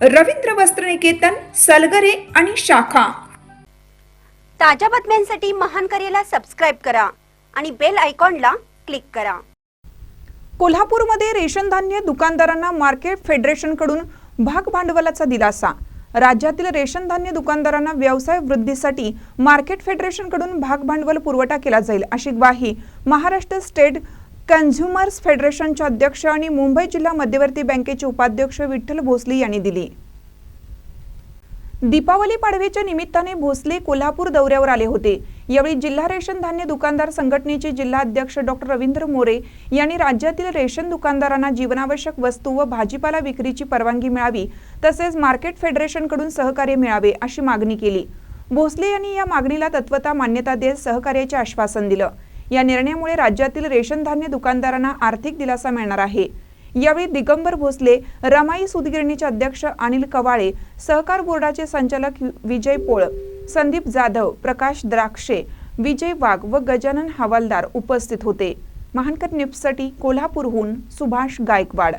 रवींद्र वस्त्रनिकेतन सलगरे आणि शाखा. ताज्या बातम्यांसाठी महान करेला सबस्क्राईब करा आणि बेल आयकॉनला क्लिक करा. कोल्हापूरमध्ये रेशन धान्य दुकानदारांना मार्केट फेडरेशनकडून भाग भांडवलाचा दिलासा. राज्यातील रेशन धान्य दुकानदारांना व्यवसाय वृद्धीसाठी मार्केट फेडरेशनकडून भाग भांडवल पुरवठा केला जाईल अशी ग्वाही महाराष्ट्र स्टेट कन्झ्युमर्स फेडरेशनचे अध्यक्ष आणि मुंबई जिल्हा मध्यवर्ती बँकेचे उपाध्यक्ष विठ्ठल भोसले यांनी दिली. दीपावली पाडव्याच्या निमित्ताने भोसले कोल्हापूर दौऱ्यावर आले होते. यावेळी जिल्हा रेशन धान्य दुकानदार संघटनेचे जिल्हा अध्यक्ष डॉक्टर रवींद्र मोरे यांनी राज्यातील रेशन दुकानदारांना जीवनावश्यक वस्तू व भाजीपाला विक्रीची परवानगी मिळावी तसेच मार्केट फेडरेशनकडून सहकार्य मिळावे अशी मागणी केली. भोसले यांनी या मागणीला तत्वता मान्यता देत सहकार्याचे आश्वासन दिलं. या निर्णयामुळे राज्यातील रेशन धान्य दुकानदारांना आर्थिक दिलासा मिळणार आहे. यावेळी दिगंबर भोसले रमाई सुदगिरणीचे अध्यक्ष अनिल कवाळे सहकार बोर्डाचे संचालक विजय पोळ संदीप जाधव प्रकाश द्राक्षे विजय वाघ व गजानन हवालदार उपस्थित होते. महानकर न्यूजसाठी कोल्हापूरहून सुभाष गायकवाड.